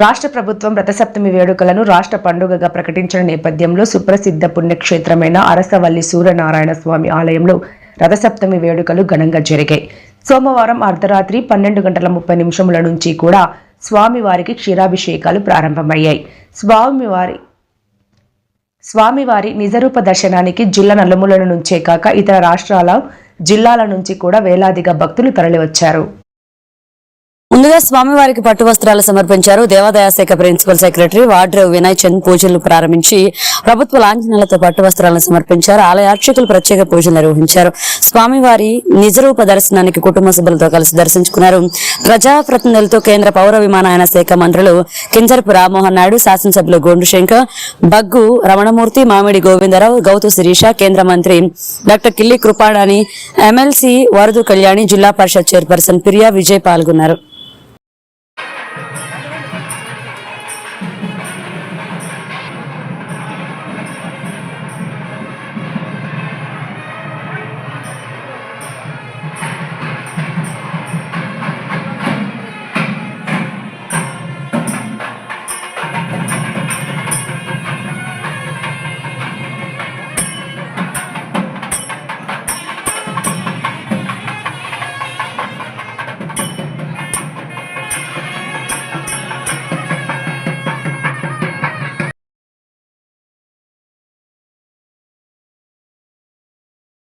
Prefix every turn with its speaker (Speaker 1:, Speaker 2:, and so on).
Speaker 1: రాష్ట్ర ప్రభుత్వం రథసప్తమి వేడుకలను రాష్ట్ర పండుగగా ప్రకటించిన నేపథ్యంలో సుప్రసిద్ధ పుణ్యక్షేత్రమైన అరసవల్లి సూర్యనారాయణ స్వామి ఆలయంలో రథసప్తమి వేడుకలు ఘనంగా జరిగాయి. సోమవారం అర్ధరాత్రి పన్నెండు గంటల ముప్పై నిమిషముల నుంచి కూడా స్వామివారికి క్షీరాభిషేకాలు ప్రారంభమయ్యాయి. స్వామివారి స్వామివారి నిజరూప దర్శనానికి జిల్లా నలుమూలల నుంచే కాక ఇతర రాష్ట్రాల జిల్లాల నుంచి కూడా వేలాదిగా భక్తులు తరలివచ్చారు.
Speaker 2: ముందుగా స్వామివారికి పట్టు వస్త్రాలు సమర్పించారు దేవాదాయ శాఖ ప్రిన్సిపల్ సెక్రటరీ వాడ్రేవ్ వినయ్ చంద్ పూజలు ప్రారంభించి ప్రభుత్వ లాంఛనాలతో పట్టు వస్త్రాలను సమర్పించారు. ఆలయ అర్చకులు ప్రత్యేక పూజలు నిర్వహించారు. స్వామివారి నిజరూప దర్శనానికి కుటుంబ సభ్యులతో కలిసి దర్శించుకున్నారు. ప్రజాప్రతినిధులతో కేంద్ర పౌర విమానయాన శాఖ మంత్రులు కింజరపు రామ్మోహన్ నాయుడు శాసనసభ్యులు గోండు శంకర్ బగ్గు రమణమూర్తి మామిడి గోవిందరావు గౌతు శిరీష కేంద్ర మంత్రి డాక్టర్ కిల్లి కృపాడాని ఎమ్మెల్సీ వరదు కళ్యాణి జిల్లా పరిషత్ చైర్పర్సన్ ప్రియా విజయ్ పాల్గొన్నారు.